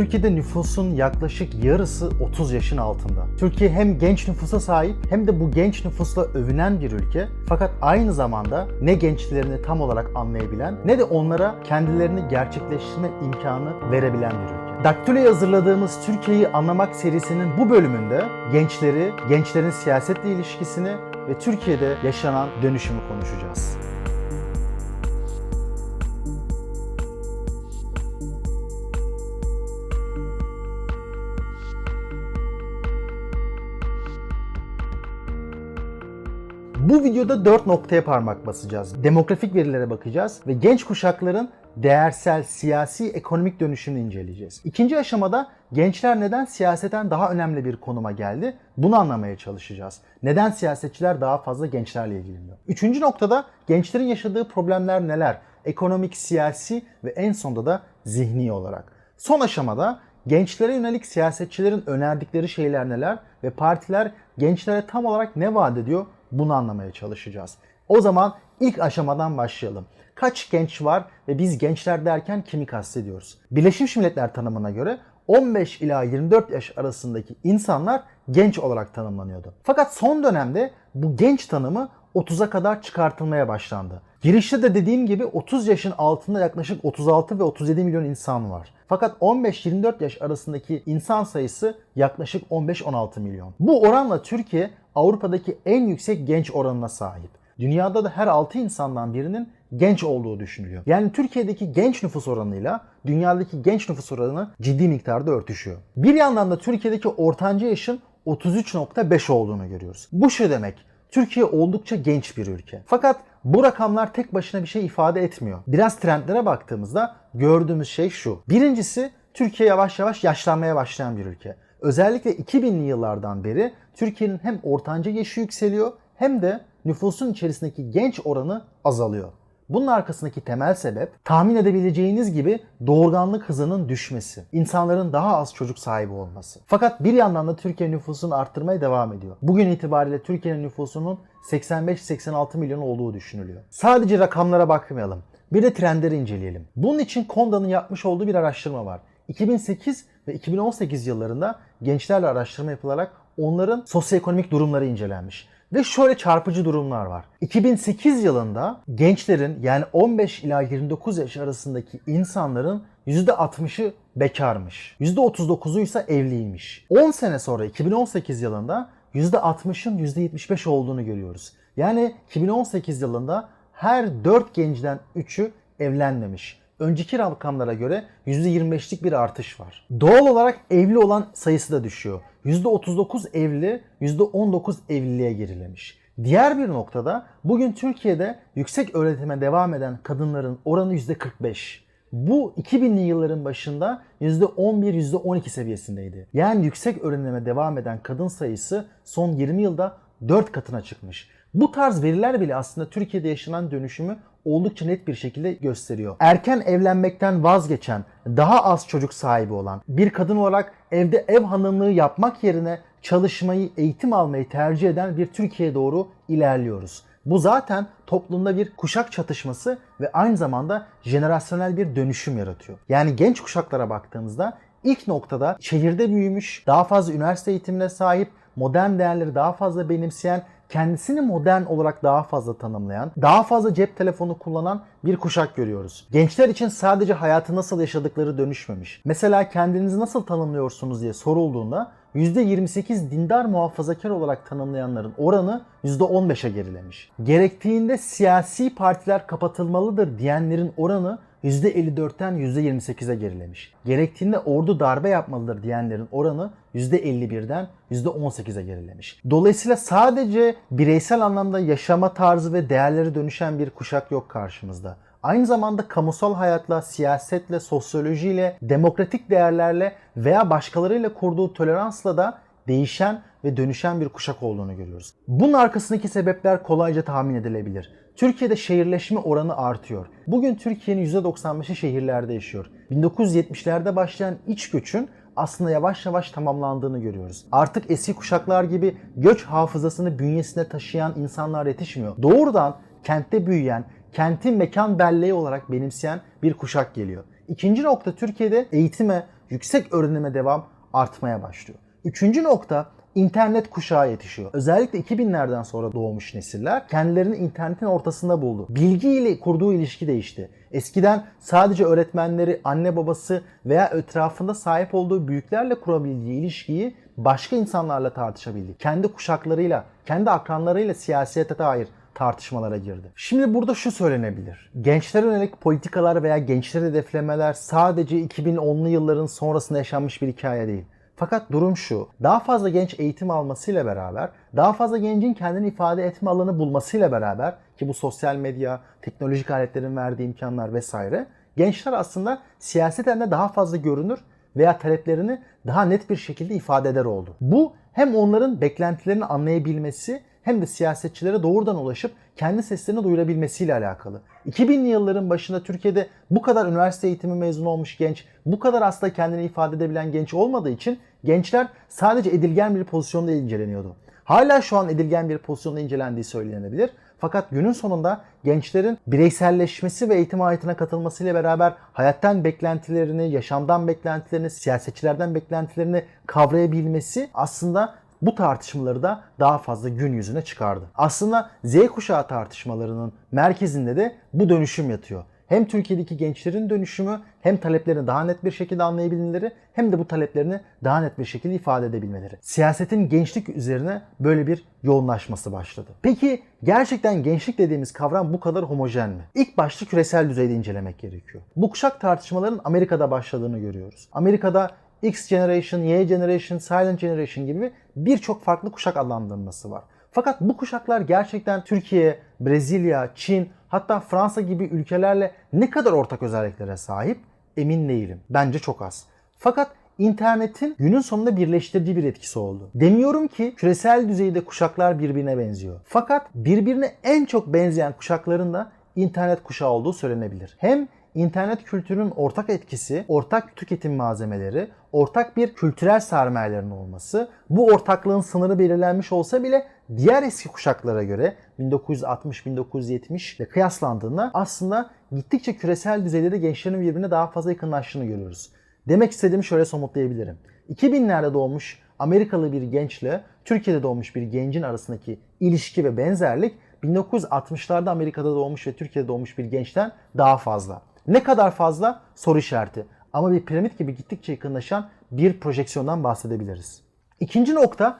Türkiye'de nüfusun yaklaşık yarısı 30 yaşın altında. Türkiye hem genç nüfusa sahip hem de bu genç nüfusla övünen bir ülke. Fakat aynı zamanda ne gençlerini tam olarak anlayabilen ne de onlara kendilerini gerçekleştirme imkanı verebilen bir ülke. Daktilo'ya hazırladığımız Türkiye'yi anlamak serisinin bu bölümünde gençleri, gençlerin siyasetle ilişkisini ve Türkiye'de yaşanan dönüşümü konuşacağız. Bu videoda 4 noktaya parmak basacağız. Demografik verilere bakacağız ve genç kuşakların değersel, siyasi, ekonomik dönüşümünü inceleyeceğiz. İkinci aşamada gençler neden siyaseten daha önemli bir konuma geldi? Bunu anlamaya çalışacağız. Neden siyasetçiler daha fazla gençlerle ilgileniyor? Üçüncü noktada gençlerin yaşadığı problemler neler? Ekonomik, siyasi ve en sonunda da zihni olarak. Son aşamada gençlere yönelik siyasetçilerin önerdikleri şeyler neler ve partiler gençlere tam olarak ne vaat ediyor? Bunu anlamaya çalışacağız. O zaman ilk aşamadan başlayalım. Kaç genç var ve biz gençler derken kimi kastediyoruz? Birleşmiş Milletler tanımına göre 15 ila 24 yaş arasındaki insanlar genç olarak tanımlanıyordu. Fakat son dönemde bu genç tanımı 30'a kadar çıkartılmaya başlandı. Girişte de dediğim gibi 30 yaşın altında yaklaşık 36 ve 37 milyon insan var. Fakat 15-24 yaş arasındaki insan sayısı yaklaşık 15-16 milyon. Bu oranla Türkiye Avrupa'daki en yüksek genç oranına sahip. Dünyada da her 6 insandan birinin genç olduğu düşünülüyor. Yani Türkiye'deki genç nüfus oranıyla dünyadaki genç nüfus oranı ciddi miktarda örtüşüyor. Bir yandan da Türkiye'deki ortanca yaşın 33.5 olduğunu görüyoruz. Bu şu demek. Türkiye oldukça genç bir ülke. Fakat bu rakamlar tek başına bir şey ifade etmiyor. Biraz trendlere baktığımızda gördüğümüz şey şu. Birincisi Türkiye yavaş yavaş yaşlanmaya başlayan bir ülke. Özellikle 2000'li yıllardan beri Türkiye'nin hem ortanca yaşı yükseliyor hem de nüfusun içerisindeki genç oranı azalıyor. Bunun arkasındaki temel sebep tahmin edebileceğiniz gibi doğurganlık hızının düşmesi. İnsanların daha az çocuk sahibi olması. Fakat bir yandan da Türkiye nüfusunu arttırmaya devam ediyor. Bugün itibariyle Türkiye'nin nüfusunun 85-86 milyon olduğu düşünülüyor. Sadece rakamlara bakmayalım. Bir de trendleri inceleyelim. Bunun için Konda'nın yapmış olduğu bir araştırma var. 2008 ve 2018 yıllarında gençlerle araştırma yapılarak onların sosyoekonomik durumları incelenmiş. Ve şöyle çarpıcı durumlar var. 2008 yılında gençlerin yani 15 ila 29 yaş arasındaki insanların %60'ı bekarmış. %39'u ise evliymiş. 10 sene sonra 2018 yılında %60'ın %75 olduğunu görüyoruz. Yani 2018 yılında her 4 gencden 3'ü evlenmemiş. Önceki rakamlara göre %25'lik bir artış var. Doğal olarak evli olan sayısı da düşüyor. %39 evli, %19 evliliğe gerilemiş. Diğer bir noktada bugün Türkiye'de yüksek öğretime devam eden kadınların oranı %45. Bu 2000'li yılların başında %11, %12 seviyesindeydi. Yani yüksek öğrenime devam eden kadın sayısı son 20 yılda 4 katına çıkmış. Bu tarz veriler bile aslında Türkiye'de yaşanan dönüşümü oldukça net bir şekilde gösteriyor. Erken evlenmekten vazgeçen, daha az çocuk sahibi olan bir kadın olarak evde ev hanımlığı yapmak yerine çalışmayı, eğitim almayı tercih eden bir Türkiye'ye doğru ilerliyoruz. Bu zaten toplumda bir kuşak çatışması ve aynı zamanda jenerasyonel bir dönüşüm yaratıyor. Yani genç kuşaklara baktığımızda ilk noktada şehirde büyümüş, daha fazla üniversite eğitimine sahip, modern değerleri daha fazla benimseyen kendisini modern olarak daha fazla tanımlayan, daha fazla cep telefonu kullanan bir kuşak görüyoruz. Gençler için sadece hayatı nasıl yaşadıkları dönüşmemiş. Mesela kendinizi nasıl tanımlıyorsunuz diye sorulduğunda %28 dindar muhafazakar olarak tanımlayanların oranı %15'e gerilemiş. Gerektiğinde siyasi partiler kapatılmalıdır diyenlerin oranı %54'ten %28'e gerilemiş. Gerektiğinde ordu darbe yapmalıdır diyenlerin oranı %51'den %18'e gerilemiş. Dolayısıyla sadece bireysel anlamda yaşama tarzı ve değerleri dönüşen bir kuşak yok karşımızda. Aynı zamanda kamusal hayatla, siyasetle, sosyolojiyle, demokratik değerlerle veya başkalarıyla kurduğu toleransla da değişen ve dönüşen bir kuşak olduğunu görüyoruz. Bunun arkasındaki sebepler kolayca tahmin edilebilir. Türkiye'de şehirleşme oranı artıyor. Bugün Türkiye'nin %95'i şehirlerde yaşıyor. 1970'lerde başlayan iç göçün aslında yavaş yavaş tamamlandığını görüyoruz. Artık eski kuşaklar gibi göç hafızasını bünyesine taşıyan insanlar yetişmiyor. Doğrudan kentte büyüyen, kentin mekan belleği olarak benimseyen bir kuşak geliyor. İkinci nokta Türkiye'de eğitime, yüksek öğrenime devam artmaya başlıyor. Üçüncü nokta internet kuşağı yetişiyor. Özellikle 2000'lerden sonra doğmuş nesiller kendilerini internetin ortasında buldu. Bilgi ile kurduğu ilişki değişti. Eskiden sadece öğretmenleri, anne babası veya etrafında sahip olduğu büyüklerle kurabildiği ilişkiyi başka insanlarla tartışabildi. Kendi kuşaklarıyla, kendi akranlarıyla siyasete dair tartışmalara girdi. Şimdi burada şu söylenebilir. Gençlere yönelik politikalar veya gençleri hedeflemeler sadece 2010'lu yılların sonrasında yaşanmış bir hikaye değil. Fakat durum şu. Daha fazla genç eğitim almasıyla beraber, daha fazla gencin kendini ifade etme alanı bulmasıyla beraber ki bu sosyal medya, teknolojik aletlerin verdiği imkanlar vesaire, gençler aslında siyaseten de daha fazla görünür veya taleplerini daha net bir şekilde ifade eder oldu. Bu hem onların beklentilerini anlayabilmesi hem de siyasetçilere doğrudan ulaşıp kendi seslerini duyurabilmesiyle alakalı. 2000'li yılların başında Türkiye'de bu kadar üniversite eğitimi mezunu olmuş genç, bu kadar aslında kendini ifade edebilen genç olmadığı için gençler sadece edilgen bir pozisyonda inceleniyordu. Hala şu an edilgen bir pozisyonda incelendiği söylenebilir. Fakat günün sonunda gençlerin bireyselleşmesi ve eğitim hayatına katılmasıyla beraber hayattan beklentilerini, yaşamdan beklentilerini, siyasetçilerden beklentilerini kavrayabilmesi aslında bu tartışmaları da daha fazla gün yüzüne çıkardı. Aslında Z kuşağı tartışmalarının merkezinde de bu dönüşüm yatıyor. Hem Türkiye'deki gençlerin dönüşümü hem taleplerini daha net bir şekilde anlayabilmeleri hem de bu taleplerini daha net bir şekilde ifade edebilmeleri. Siyasetin gençlik üzerine böyle bir yoğunlaşması başladı. Peki gerçekten gençlik dediğimiz kavram bu kadar homojen mi? İlk başta küresel düzeyde incelemek gerekiyor. Bu kuşak tartışmaların Amerika'da başladığını görüyoruz. Amerika'da X Generation, Y Generation, Silent Generation gibi birçok farklı kuşak adlandırılması var. Fakat bu kuşaklar gerçekten Türkiye, Brezilya, Çin hatta Fransa gibi ülkelerle ne kadar ortak özelliklere sahip emin değilim. Bence çok az. Fakat internetin günün sonunda birleştirici bir etkisi oldu. Demiyorum ki küresel düzeyde kuşaklar birbirine benziyor. Fakat birbirine en çok benzeyen kuşakların da internet kuşağı olduğu söylenebilir. Hem internet kültürünün ortak etkisi, ortak tüketim malzemeleri, ortak bir kültürel sermayelerin olması, bu ortaklığın sınırı belirlenmiş olsa bile diğer eski kuşaklara göre 1960-1970 ile kıyaslandığında aslında gittikçe küresel düzeyde de gençlerin birbirine daha fazla yakınlaştığını görüyoruz. Demek istediğimi şöyle somutlayabilirim. 2000'lerde doğmuş Amerikalı bir gençle Türkiye'de doğmuş bir gencin arasındaki ilişki ve benzerlik 1960'larda Amerika'da doğmuş ve Türkiye'de doğmuş bir gençten daha fazla. Ne kadar fazla? Soru işareti. Ama bir piramit gibi gittikçe yakınlaşan bir projeksiyondan bahsedebiliriz. İkinci nokta,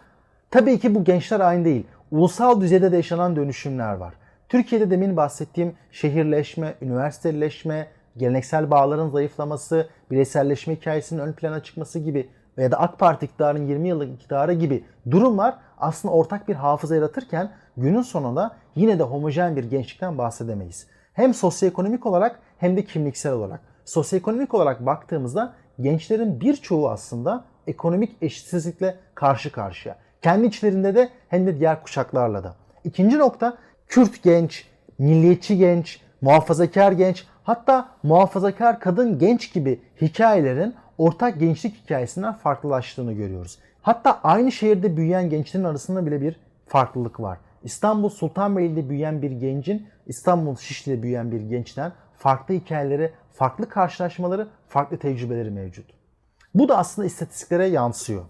tabii ki bu gençler aynı değil. Ulusal düzeyde de yaşanan dönüşümler var. Türkiye'de demin bahsettiğim şehirleşme, üniversiteleşme, geleneksel bağların zayıflaması, bireyselleşme hikayesinin ön plana çıkması gibi veya da AK Parti iktidarının 20 yıllık iktidarı gibi durumlar aslında ortak bir hafıza yaratırken günün sonunda yine de homojen bir gençlikten bahsedemeyiz. Hem sosyoekonomik olarak hem de kimliksel olarak. Sosyoekonomik olarak baktığımızda gençlerin birçoğu aslında ekonomik eşitsizlikle karşı karşıya. Kendi içlerinde de hem de diğer kuşaklarla da. İkinci nokta Kürt genç, milliyetçi genç, muhafazakar genç, hatta muhafazakar kadın genç gibi hikayelerin ortak gençlik hikayesinden farklılaştığını görüyoruz. Hatta aynı şehirde büyüyen gençlerin arasında bile bir farklılık var. İstanbul Sultanbeyli'de büyüyen bir gencin İstanbul Şişli'de büyüyen bir gençten farklı hikayeleri, farklı karşılaşmaları, farklı tecrübeleri mevcut. Bu da aslında istatistiklere yansıyor.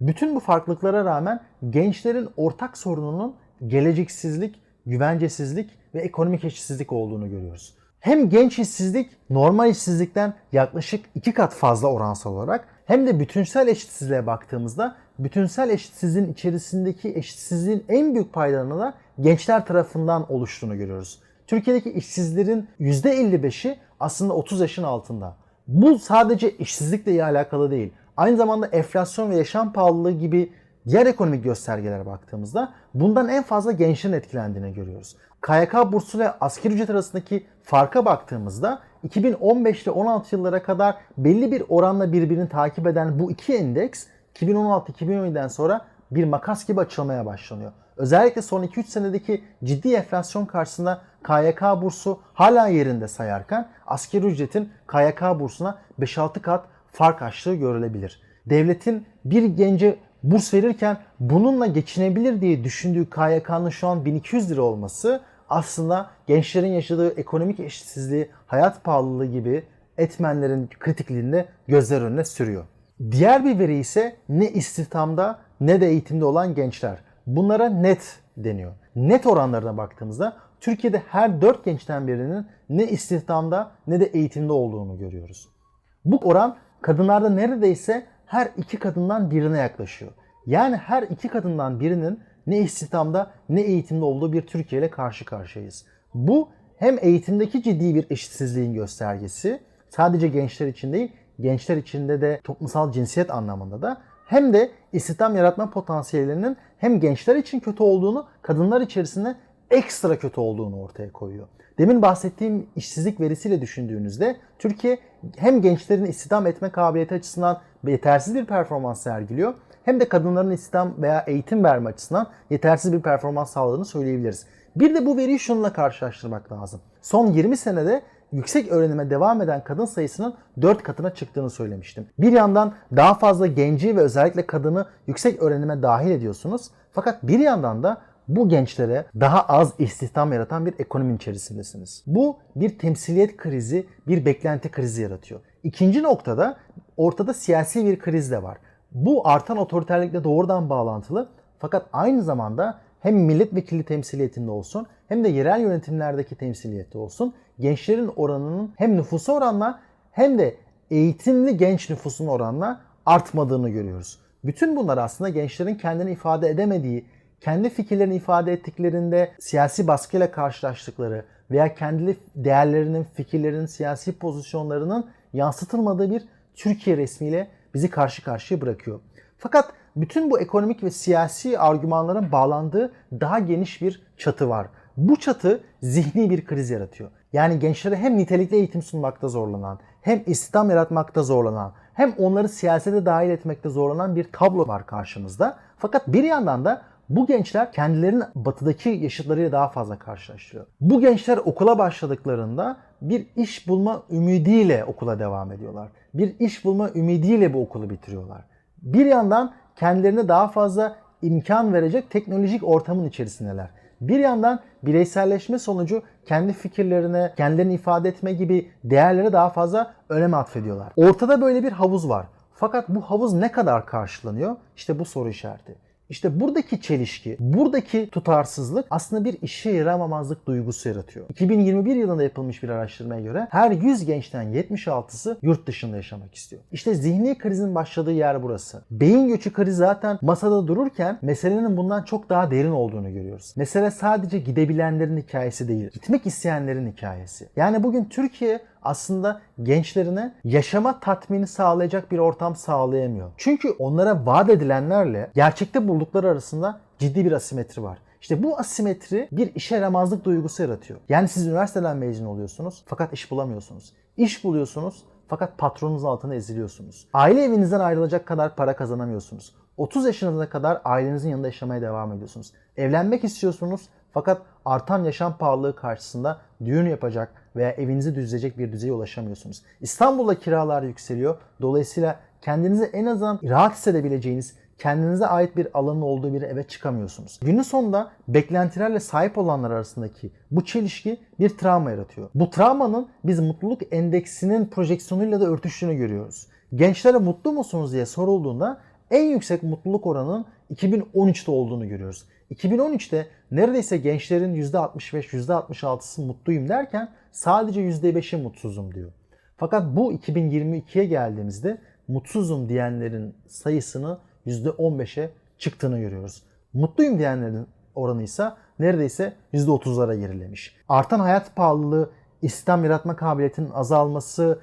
Bütün bu farklılıklara rağmen gençlerin ortak sorununun geleceksizlik, güvencesizlik ve ekonomik eşitsizlik olduğunu görüyoruz. Hem genç işsizlik normal işsizlikten yaklaşık iki kat fazla oransal olarak hem de bütünsel eşitsizliğe baktığımızda bütünsel eşitsizliğin içerisindeki eşitsizliğin en büyük paylarını da gençler tarafından oluştuğunu görüyoruz. Türkiye'deki işsizlerin %55'i aslında 30 yaşın altında. Bu sadece işsizlikle alakalı değil. Aynı zamanda enflasyon ve yaşam pahalılığı gibi diğer ekonomik göstergelere baktığımızda bundan en fazla gençlerin etkilendiğini görüyoruz. KYK bursu ile asgari ücret arasındaki farka baktığımızda 2015 ile 16 yıllara kadar belli bir oranla birbirini takip eden bu iki endeks 2016-2017'den sonra bir makas gibi açılmaya başlanıyor. Özellikle son 2-3 senedeki ciddi enflasyon karşısında KYK bursu hala yerinde sayarken asgari ücretin KYK bursuna 5-6 kat fark açtığı görülebilir. Devletin bir gence burs verirken bununla geçinebilir diye düşündüğü KYK'nın şu an 1200 lira olması aslında gençlerin yaşadığı ekonomik eşitsizliği, hayat pahalılığı gibi etmenlerin kritikliğinde gözler önüne sürüyor. Diğer bir veri ise ne istihdamda ne de eğitimde olan gençler. Bunlara net deniyor. Net oranlarına baktığımızda Türkiye'de her 4 gençten birinin ne istihdamda ne de eğitimde olduğunu görüyoruz. Bu oran kadınlarda neredeyse her iki kadından birine yaklaşıyor. Yani her iki kadından birinin ne istihdamda ne eğitimde olduğu bir Türkiye ile karşı karşıyayız. Bu hem eğitimdeki ciddi bir eşitsizliğin göstergesi, sadece gençler için değil, gençler içinde de toplumsal cinsiyet anlamında da hem de istihdam yaratma potansiyellerinin hem gençler için kötü olduğunu, kadınlar içerisinde ekstra kötü olduğunu ortaya koyuyor. Demin bahsettiğim işsizlik verisiyle düşündüğünüzde Türkiye hem gençlerin istihdam etme kabiliyeti açısından yetersiz bir performans sergiliyor hem de kadınların istihdam veya eğitim verme açısından yetersiz bir performans sağladığını söyleyebiliriz. Bir de bu veriyi şununla karşılaştırmak lazım. Son 20 senede yüksek öğrenime devam eden kadın sayısının 4 katına çıktığını söylemiştim. Bir yandan daha fazla genci ve özellikle kadını yüksek öğrenime dahil ediyorsunuz. Fakat bir yandan da bu gençlere daha az istihdam yaratan bir ekonominin içerisindesiniz. Bu bir temsiliyet krizi, bir beklenti krizi yaratıyor. İkinci noktada ortada siyasi bir kriz de var. Bu artan otoriterlikle doğrudan bağlantılı fakat aynı zamanda hem milletvekili temsiliyetinde olsun hem de yerel yönetimlerdeki temsiliyette olsun gençlerin oranının hem nüfusa oranla hem de eğitimli genç nüfusun oranla artmadığını görüyoruz. Bütün bunlar aslında gençlerin kendini ifade edemediği, kendi fikirlerini ifade ettiklerinde siyasi baskıyla karşılaştıkları veya kendi değerlerinin, fikirlerinin, siyasi pozisyonlarının yansıtılmadığı bir Türkiye resmiyle bizi karşı karşıya bırakıyor. Fakat bütün bu ekonomik ve siyasi argümanların bağlandığı daha geniş bir çatı var. Bu çatı zihni bir kriz yaratıyor. Yani gençlere hem nitelikli eğitim sunmakta zorlanan, hem istihdam yaratmakta zorlanan, hem onları siyasete dahil etmekte zorlanan bir tablo var karşımızda. Fakat bir yandan da bu gençler kendilerinin batıdaki yaşıtlarıyla daha fazla karşılaşıyor. Bu gençler okula başladıklarında bir iş bulma ümidiyle okula devam ediyorlar. Bir iş bulma ümidiyle bu okulu bitiriyorlar. Bir yandan kendilerine daha fazla imkan verecek teknolojik ortamın içerisindeler. Bir yandan bireyselleşme sonucu kendi fikirlerine, kendilerini ifade etme gibi değerlere daha fazla önem atfediyorlar. Ortada böyle bir havuz var. Fakat bu havuz ne kadar karşılanıyor? İşte bu soru işareti. İşte buradaki çelişki, buradaki tutarsızlık aslında bir işe yaramamazlık duygusu yaratıyor. 2021 yılında yapılmış bir araştırmaya göre her 100 gençten 76'sı yurt dışında yaşamak istiyor. İşte zihni krizin başladığı yer burası. Beyin göçü krizi zaten masada dururken meselenin bundan çok daha derin olduğunu görüyoruz. Mesele sadece gidebilenlerin hikayesi değil, gitmek isteyenlerin hikayesi. Yani bugün Türkiye aslında gençlerine yaşama tatmini sağlayacak bir ortam sağlayamıyor. Çünkü onlara vaat edilenlerle gerçekte buldukları arasında ciddi bir asimetri var. İşte bu asimetri bir işe yaramazlık duygusu yaratıyor. Yani siz üniversiteden mezun oluyorsunuz fakat iş bulamıyorsunuz. İş buluyorsunuz fakat patronunuz altında eziliyorsunuz. Aile evinizden ayrılacak kadar para kazanamıyorsunuz. 30 yaşınıza kadar ailenizin yanında yaşamaya devam ediyorsunuz. Evlenmek istiyorsunuz fakat artan yaşam pahalılığı karşısında düğün yapacak veya evinizi düzleyecek bir düzeye ulaşamıyorsunuz. İstanbul'da kiralar yükseliyor. Dolayısıyla kendinizi en azından rahat hissedebileceğiniz, kendinize ait bir alanın olduğu bir eve çıkamıyorsunuz. Günün sonunda beklentilerle sahip olanlar arasındaki bu çelişki bir travma yaratıyor. Bu travmanın biz mutluluk endeksinin projeksiyonuyla da örtüştüğünü görüyoruz. Gençlere mutlu musunuz diye sorulduğunda en yüksek mutluluk oranının 2013'te olduğunu görüyoruz. 2013'te neredeyse gençlerin %65-%66'sı mutluyum derken sadece %5'i mutsuzum diyor. Fakat bu 2022'ye geldiğimizde mutsuzum diyenlerin sayısını %15'e çıktığını görüyoruz. Mutluyum diyenlerin oranı ise neredeyse %30'lara gerilemiş. Artan hayat pahalılığı, istihdam yaratma kabiliyetinin azalması,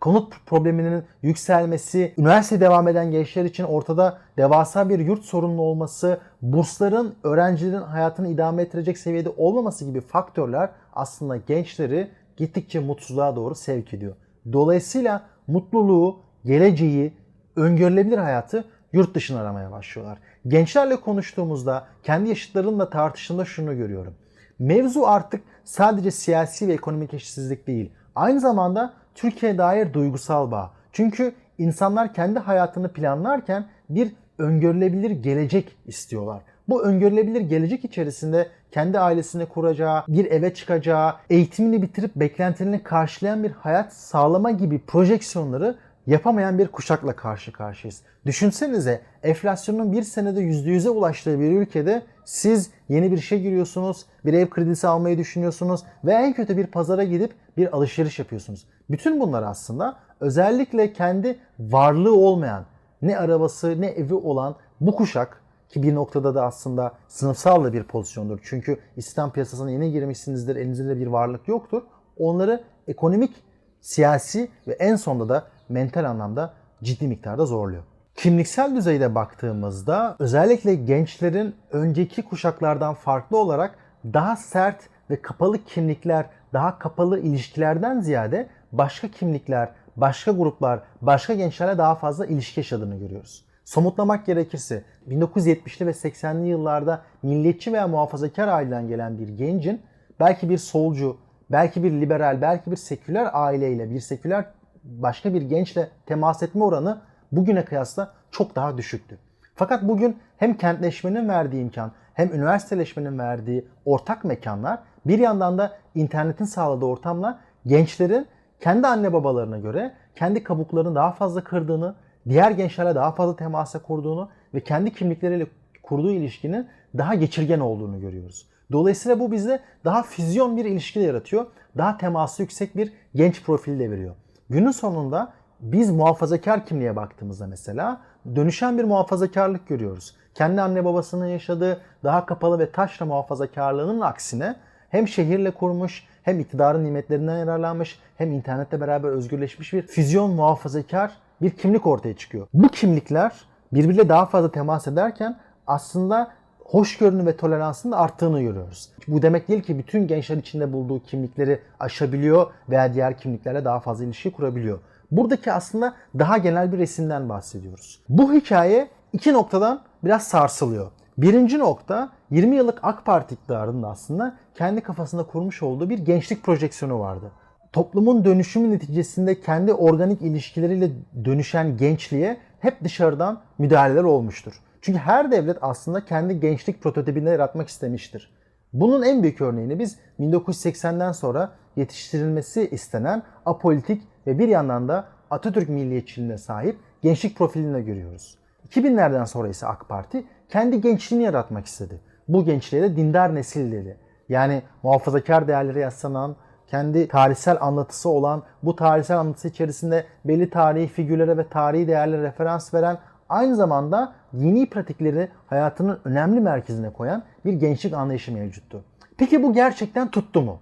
konut probleminin yükselmesi, üniversite devam eden gençler için ortada devasa bir yurt sorunlu olması, bursların öğrencilerin hayatını idame ettirecek seviyede olmaması gibi faktörler aslında gençleri gittikçe mutsuzluğa doğru sevk ediyor. Dolayısıyla mutluluğu, geleceği, öngörülebilir hayatı yurt dışına aramaya başlıyorlar. Gençlerle konuştuğumuzda, kendi yaşıtlarımla tartıştığımda şunu görüyorum. Mevzu artık sadece siyasi ve ekonomik eşitsizlik değil. Aynı zamanda Türkiye'ye dair duygusal bağ. Çünkü insanlar kendi hayatını planlarken bir öngörülebilir gelecek istiyorlar. Bu öngörülebilir gelecek içerisinde kendi ailesini kuracağı, bir eve çıkacağı, eğitimini bitirip beklentilerini karşılayan bir hayat sağlama gibi projeksiyonları yapamayan bir kuşakla karşı karşıyayız. Düşünsenize enflasyonun bir senede %100'e ulaştığı bir ülkede siz yeni bir şey giriyorsunuz, bir ev kredisi almayı düşünüyorsunuz ve en kötü bir pazara gidip bir alışveriş yapıyorsunuz. Bütün bunlar aslında özellikle kendi varlığı olmayan, ne arabası ne evi olan bu kuşak ki bir noktada da aslında sınıfsal da bir pozisyondur. Çünkü İslam piyasasına yeni girmişsinizdir, elinizde de bir varlık yoktur. Onları ekonomik, siyasi ve en sonunda da mental anlamda ciddi miktarda zorluyor. Kimliksel düzeyde baktığımızda özellikle gençlerin önceki kuşaklardan farklı olarak daha sert ve kapalı kimlikler, daha kapalı ilişkilerden ziyade başka kimlikler, başka gruplar, başka gençlerle daha fazla ilişki yaşadığını görüyoruz. Somutlamak gerekirse 1970'li ve 80'li yıllarda milliyetçi veya muhafazakar aileden gelen bir gencin belki bir solcu, belki bir liberal, belki bir seküler aileyle, bir seküler başka bir gençle temas etme oranı bugüne kıyasla çok daha düşüktü. Fakat bugün hem kentleşmenin verdiği imkan hem üniversiteleşmenin verdiği ortak mekanlar bir yandan da internetin sağladığı ortamla gençlerin kendi anne babalarına göre kendi kabuklarını daha fazla kırdığını, diğer gençlerle daha fazla temasa kurduğunu ve kendi kimlikleriyle kurduğu ilişkinin daha geçirgen olduğunu görüyoruz. Dolayısıyla bu bize daha füzyon bir ilişki de yaratıyor. Daha teması yüksek bir genç profili de veriyor. Günün sonunda biz muhafazakar kimliğe baktığımızda mesela dönüşen bir muhafazakarlık görüyoruz. Kendi anne babasının yaşadığı daha kapalı ve taşra muhafazakarlığının aksine hem şehirle kurmuş hem iktidarın nimetlerinden yararlanmış hem internetle beraber özgürleşmiş bir füzyon muhafazakar bir kimlik ortaya çıkıyor. Bu kimlikler birbiriyle daha fazla temas ederken aslında hoşgörünün ve toleransın da arttığını görüyoruz. Bu demek değil ki bütün gençler içinde bulduğu kimlikleri aşabiliyor veya diğer kimliklerle daha fazla ilişki kurabiliyor. Buradaki aslında daha genel bir resimden bahsediyoruz. Bu hikaye iki noktadan biraz sarsılıyor. Birinci nokta 20 yıllık AK Parti iktidarının aslında kendi kafasında kurmuş olduğu bir gençlik projeksiyonu vardı. Toplumun dönüşümü neticesinde kendi organik ilişkileriyle dönüşen gençliğe hep dışarıdan müdahaleler olmuştur. Çünkü her devlet aslında kendi gençlik prototipini yaratmak istemiştir. Bunun en büyük örneğini biz 1980'den sonra yetiştirilmesi istenen apolitik ve bir yandan da Atatürk milliyetçiliğine sahip gençlik profilinde görüyoruz. 2000'lerden sonra ise AK Parti kendi gençliğini yaratmak istedi. Bu gençliğe de dindar nesil dedi. Yani muhafazakar değerlere yaslanan, kendi tarihsel anlatısı olan, bu tarihsel anlatısı içerisinde belli tarihi figürlere ve tarihi değerlere referans veren, aynı zamanda dini pratikleri hayatının önemli merkezine koyan bir gençlik anlayışı mevcuttu. Peki bu gerçekten tuttu mu?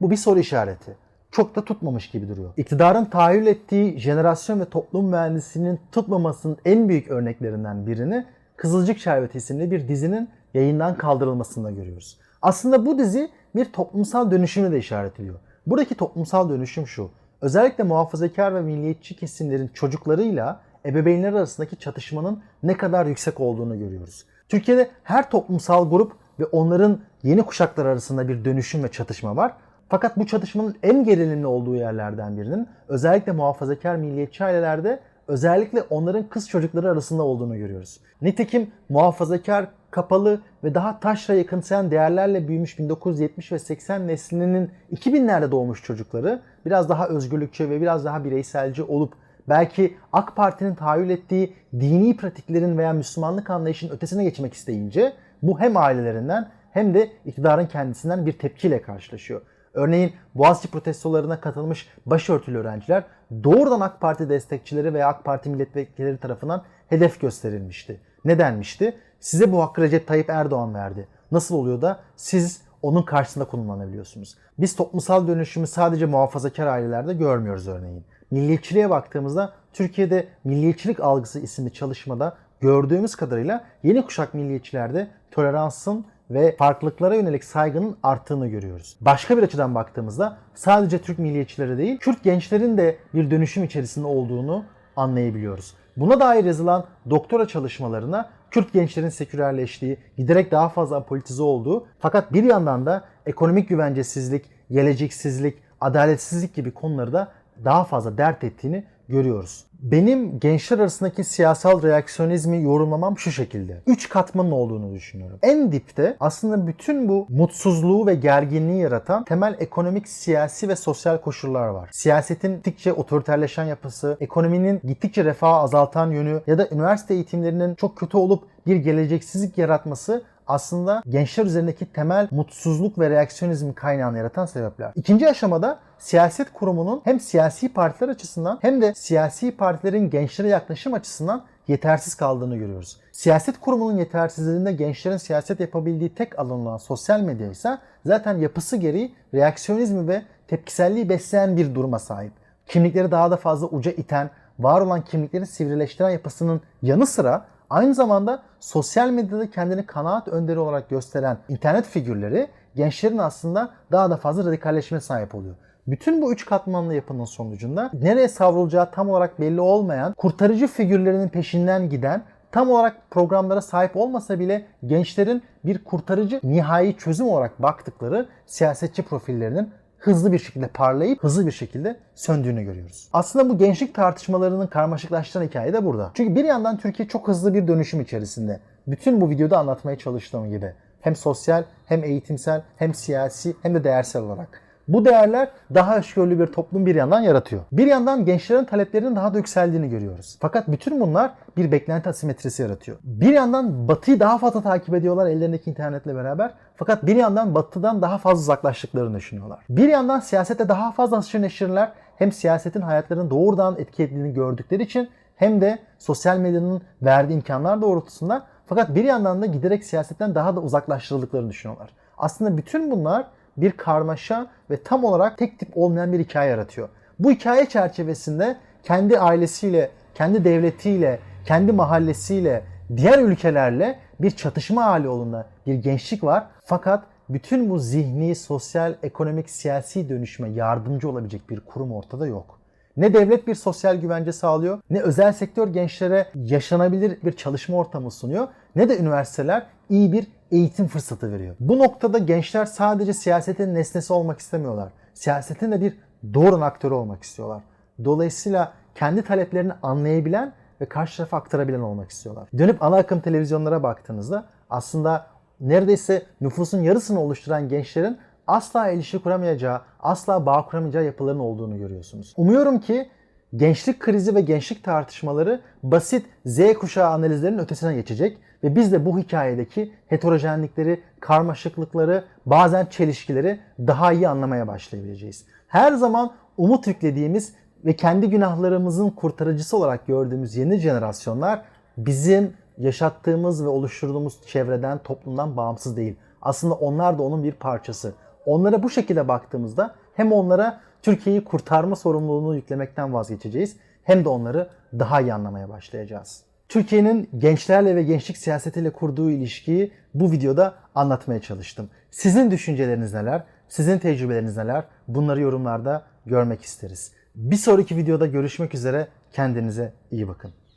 Bu bir soru işareti. Çok da tutmamış gibi duruyor. İktidarın tahayyül ettiği jenerasyon ve toplum mühendisliğinin tutmamasının en büyük örneklerinden birini Kızılcık Şerbeti isimli bir dizinin yayından kaldırılmasında görüyoruz. Aslında bu dizi bir toplumsal dönüşümü de işaret ediyor. Buradaki toplumsal dönüşüm şu. Özellikle muhafazakar ve milliyetçi kesimlerin çocuklarıyla ebeveynler arasındaki çatışmanın ne kadar yüksek olduğunu görüyoruz. Türkiye'de her toplumsal grup ve onların yeni kuşaklar arasında bir dönüşüm ve çatışma var. Fakat bu çatışmanın en gerilimli olduğu yerlerden birinin özellikle muhafazakar milliyetçi ailelerde özellikle onların kız çocukları arasında olduğunu görüyoruz. Nitekim muhafazakar, kapalı ve daha taşra yakınsayan değerlerle büyümüş 1970 ve 80 neslinin 2000'lerde doğmuş çocukları biraz daha özgürlükçü ve biraz daha bireyselci olup belki AK Parti'nin tahayyül ettiği dini pratiklerin veya Müslümanlık anlayışının ötesine geçmek isteyince bu hem ailelerinden hem de iktidarın kendisinden bir tepkiyle karşılaşıyor. Örneğin Boğaziçi protestolarına katılmış başörtülü öğrenciler doğrudan AK Parti destekçileri veya AK Parti milletvekilleri tarafından hedef gösterilmişti. Ne denmişti? Size bu hakkı Recep Tayyip Erdoğan verdi. Nasıl oluyor da siz onun karşısında konumlanabiliyorsunuz? Biz toplumsal dönüşümü sadece muhafazakar ailelerde görmüyoruz örneğin. Milliyetçiliğe baktığımızda Türkiye'de milliyetçilik algısı isimli çalışmada gördüğümüz kadarıyla yeni kuşak milliyetçilerde toleransın ve farklılıklara yönelik saygının arttığını görüyoruz. Başka bir açıdan baktığımızda sadece Türk milliyetçileri değil, Kürt gençlerin de bir dönüşüm içerisinde olduğunu anlayabiliyoruz. Buna dair yazılan doktora çalışmalarına Kürt gençlerin sekülerleştiği, giderek daha fazla apolitize olduğu fakat bir yandan da ekonomik güvencesizlik, geleceksizlik, adaletsizlik gibi konuları da daha fazla dert ettiğini görüyoruz. Benim gençler arasındaki siyasal reaksiyonizmi yorumlamam şu şekilde. Üç katmanın olduğunu düşünüyorum. En dipte aslında bütün bu mutsuzluğu ve gerginliği yaratan temel ekonomik, siyasi ve sosyal koşullar var. Siyasetin gittikçe otoriterleşen yapısı, ekonominin gittikçe refahı azaltan yönü ya da üniversite eğitimlerinin çok kötü olup bir geleceksizlik yaratması aslında gençler üzerindeki temel mutsuzluk ve reaksiyonizm kaynağını yaratan sebepler. İkinci aşamada siyaset kurumunun hem siyasi partiler açısından hem de siyasi partilerin gençlere yaklaşım açısından yetersiz kaldığını görüyoruz. Siyaset kurumunun yetersizliğinde gençlerin siyaset yapabildiği tek alan olan sosyal medya ise zaten yapısı gereği reaksiyonizmi ve tepkiselliği besleyen bir duruma sahip. Kimlikleri daha da fazla uca iten, var olan kimlikleri sivrileştiren yapısının yanı sıra Aynı zamanda sosyal medyada kendini kanaat önderi olarak gösteren internet figürleri gençlerin aslında daha da fazla radikalleşme sahip oluyor. Bütün bu üç katmanlı yapının sonucunda nereye savrulacağı tam olarak belli olmayan, kurtarıcı figürlerinin peşinden giden, tam olarak programlara sahip olmasa bile gençlerin bir kurtarıcı nihai çözüm olarak baktıkları siyasetçi profillerinin hızlı bir şekilde parlayıp hızlı bir şekilde söndüğünü görüyoruz. Aslında bu gençlik tartışmalarının karmaşıklaştıran hikaye de burada. Çünkü bir yandan Türkiye çok hızlı bir dönüşüm içerisinde. Bütün bu videoda anlatmaya çalıştığım gibi. Hem sosyal, hem eğitimsel, hem siyasi, hem de değersel olarak. Bu değerler daha eşgörlü bir toplum bir yandan yaratıyor. Bir yandan gençlerin taleplerinin daha da yükseldiğini görüyoruz. Fakat bütün bunlar bir beklenti asimetrisi yaratıyor. Bir yandan batıyı daha fazla takip ediyorlar ellerindeki internetle beraber. Fakat bir yandan batıdan daha fazla uzaklaştıklarını düşünüyorlar. Bir yandan siyasete daha fazla haşır neşirler hem siyasetin hayatlarını doğrudan etki ettiğini gördükleri için hem de sosyal medyanın verdiği imkanlar doğrultusunda fakat bir yandan da giderek siyasetten daha da uzaklaştırıldıklarını düşünüyorlar. Aslında bütün bunlar bir karmaşa ve tam olarak tek tip olmayan bir hikaye yaratıyor. Bu hikaye çerçevesinde kendi ailesiyle, kendi devletiyle, kendi mahallesiyle, diğer ülkelerle bir çatışma hali olduğunda bir gençlik var. Fakat bütün bu zihni, sosyal, ekonomik, siyasi dönüşme yardımcı olabilecek bir kurum ortada yok. Ne devlet bir sosyal güvence sağlıyor, ne özel sektör gençlere yaşanabilir bir çalışma ortamı sunuyor, ne de üniversiteler iyi bir eğitim fırsatı veriyor. Bu noktada gençler sadece siyasetin nesnesi olmak istemiyorlar. Siyasetin de bir doğrudan aktörü olmak istiyorlar. Dolayısıyla kendi taleplerini anlayabilen ve karşı tarafa aktarabilen olmak istiyorlar. Dönüp ana akım televizyonlara baktığınızda aslında neredeyse nüfusun yarısını oluşturan gençlerin asla ilişki kuramayacağı, asla bağ kuramayacağı yapıların olduğunu görüyorsunuz. Umuyorum ki gençlik krizi ve gençlik tartışmaları basit Z kuşağı analizlerinin ötesine geçecek ve biz de bu hikayedeki heterojenlikleri, karmaşıklıkları, bazen çelişkileri daha iyi anlamaya başlayabileceğiz. Her zaman umut yüklediğimiz ve kendi günahlarımızın kurtarıcısı olarak gördüğümüz yeni jenerasyonlar bizim yaşattığımız ve oluşturduğumuz çevreden, toplumdan bağımsız değil. Aslında onlar da onun bir parçası. Onlara bu şekilde baktığımızda hem onlara Türkiye'yi kurtarma sorumluluğunu yüklemekten vazgeçeceğiz hem de onları daha iyi anlamaya başlayacağız. Türkiye'nin gençlerle ve gençlik siyasetiyle kurduğu ilişkiyi bu videoda anlatmaya çalıştım. Sizin düşünceleriniz neler? Sizin tecrübeleriniz neler? Bunları yorumlarda görmek isteriz. Bir sonraki videoda görüşmek üzere. Kendinize iyi bakın.